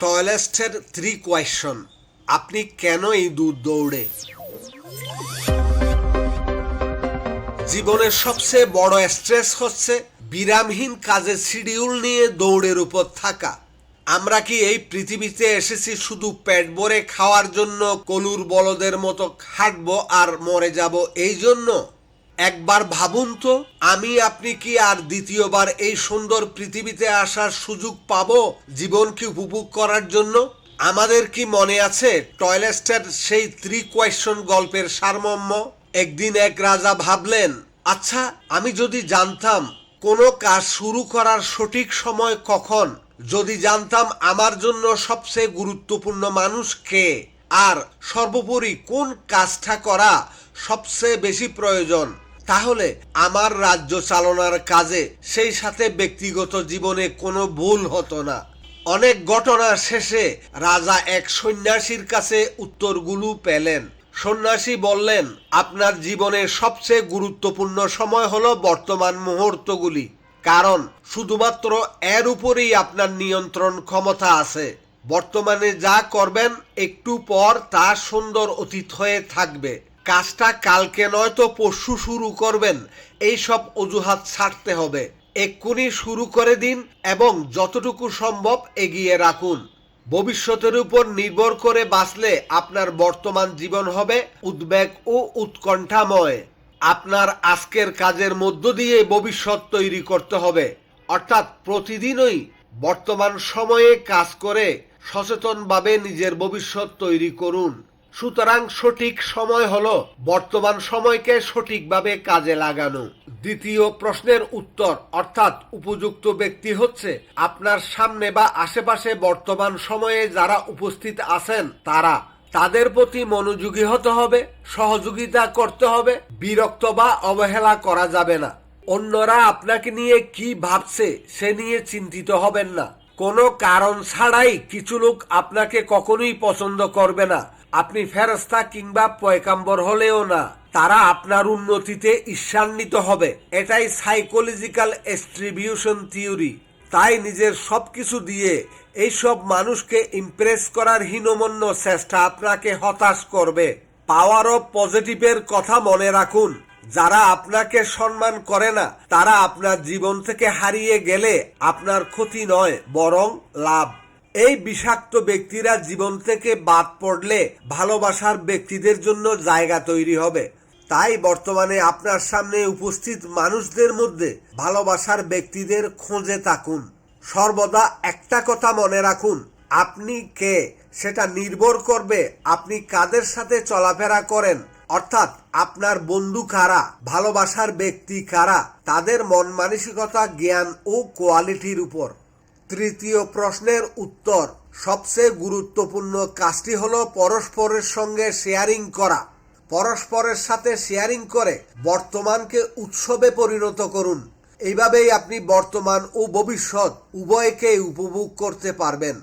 টয়লেস্টের three question আপনি কেন এই দূর দৌড়ে? জীবনের সবচেয়ে বড় স্ট্রেস হচ্ছে বিরামহীন কাজের শিডিউল নিয়ে দৌড়ের উপর থাকা। আমরা কি এই পৃথিবীতে এসেছি শুধু পেট ভরে খাওয়ার জন্য কলুর বলদের মতো হাঁটবো আর মরে যাব এই জন্য? একবার ভাবুন তো, আমি, আপনি কি আর দ্বিতীয়বার এই সুন্দর পৃথিবীতে আসার সুযোগ পাবো জীবনকে উপভোগ করার জন্য? আমাদের কি মনে আছে টয়লেস্টের সেই থ্রি কোয়েশন গল্পের সারমর্ম? একদিন এক রাজা ভাবলেন আচ্ছা আমি যদি জানতাম কোনো কাজ শুরু করার সঠিক সময় কখন, যদি জানতাম আমার জন্য সবচেয়ে গুরুত্বপূর্ণ মানুষ কে, আর সর্বোপরি কোন কাজটা করা সবচেয়ে বেশি প্রয়োজন তাহলে আমার রাজ্য চালনার কাজে সেই সাথে ব্যক্তিগত জীবনে কোনো ভুল হতো না। অনেক ঘটনার শেষে রাজা এক সন্ন্যাসীর কাছে উত্তরগুলো পেলেন। সন্ন্যাসী বললেন, আপনার জীবনের সবচেয়ে গুরুত্বপূর্ণ সময় হলো বর্তমান মুহূর্তগুলি। কারণ শুধুমাত্র এর উপরেই আপনার নিয়ন্ত্রণ ক্ষমতা আছে। বর্তমানে যা করবেন একটু পর তা সুন্দর অতীত হয়ে থাকবে। কাজটা কালকে নয়তো পরশু শুরু করবেন। এই সব অজুহাত ছাড়তে হবে। এক্ষুনি শুরু করে দিন এবং যতটুকু সম্ভব এগিয়ে রাখুন। ভবিষ্যতের উপর নির্ভর করে বাঁচলে আপনার বর্তমান জীবন হবে উদ্বেগ ও উৎকণ্ঠাময়। আপনার আজকের কাজের মধ্য দিয়ে ভবিষ্যৎ তৈরি করতে হবে। অর্থাৎ প্রতিদিনই বর্তমান সময়ে কাজ করে সচেতনভাবে নিজের ভবিষ্যৎ তৈরি করুন। সুতরাং সঠিক সময় হল বর্তমান সময়কে সঠিকভাবে কাজে লাগানো। দ্বিতীয় প্রশ্নের উত্তর, অর্থাৎ উপযুক্ত ব্যক্তি হচ্ছে আপনার সামনে বা আশেপাশে বর্তমান সময়ে যারা উপস্থিত আছেন তারা। তাদের প্রতি মনোযোগী হতে হবে, সহযোগিতা করতে হবে, বিরক্ত বা অবহেলা করা যাবে না। অন্যরা আপনাকে নিয়ে কি ভাবছে সে নিয়ে চিন্তিত হবেন না। কোনো কারণ ছাড়াই কিছু লোক আপনাকে কখনোই পছন্দ করবে না। আপনি ফেরস্তা কিংবা পয়কাম্বর হলেও না, তারা আপনার উন্নতিতে ঈর্ষান্বিত হবে। এটাই সাইকোলজিক্যাল এস্ট্রিবিউশন থিওরি তাই নিজের সবকিছু দিয়ে এইসব মানুষকে ইমপ্রেস করার হীনমন্য চেষ্টা আপনাকে হতাশ করবে। পাওয়ার অফ পজিটিভের কথা মনে রাখুন। যারা আপনাকে সম্মান করে না, তারা আপনার জীবন থেকে হারিয়ে গেলে আপনার ক্ষতি নয়, বরং লাভ। এই বিষাক্ত ব্যক্তিরা জীবন থেকে বাদ পড়লে ভালোবাসার ব্যক্তিদের জন্য জায়গা তৈরি হবে। তাই বর্তমানে আপনার সামনে উপস্থিত মানুষদের মধ্যে ভালোবাসার ব্যক্তিদের খোঁজে থাকুন। সর্বদা একটা কথা মনে রাখুন, আপনি কে? সেটা নির্ভর করবে আপনি কাদের সাথে চলাফেরা করেন। অর্থাৎ আপনার বন্ধু কারা, ভালোবাসার ব্যক্তি কারা, তাদের মন মানসিকতা, জ্ঞান ও কোয়ালিটির উপর। তৃতীয় প্রশ্নের উত্তর। সবচেয়ে গুরুত্বপূর্ণ কাজটি হল পরস্পরের সঙ্গে শেয়ারিং করা। পরস্পরের সাথে শেয়ারিং করে বর্তমানকে উৎসবে পরিণত করুন। এইভাবেই আপনি বর্তমান ও ভবিষ্যৎ উভয়কে উপভোগ করতে পারবেন।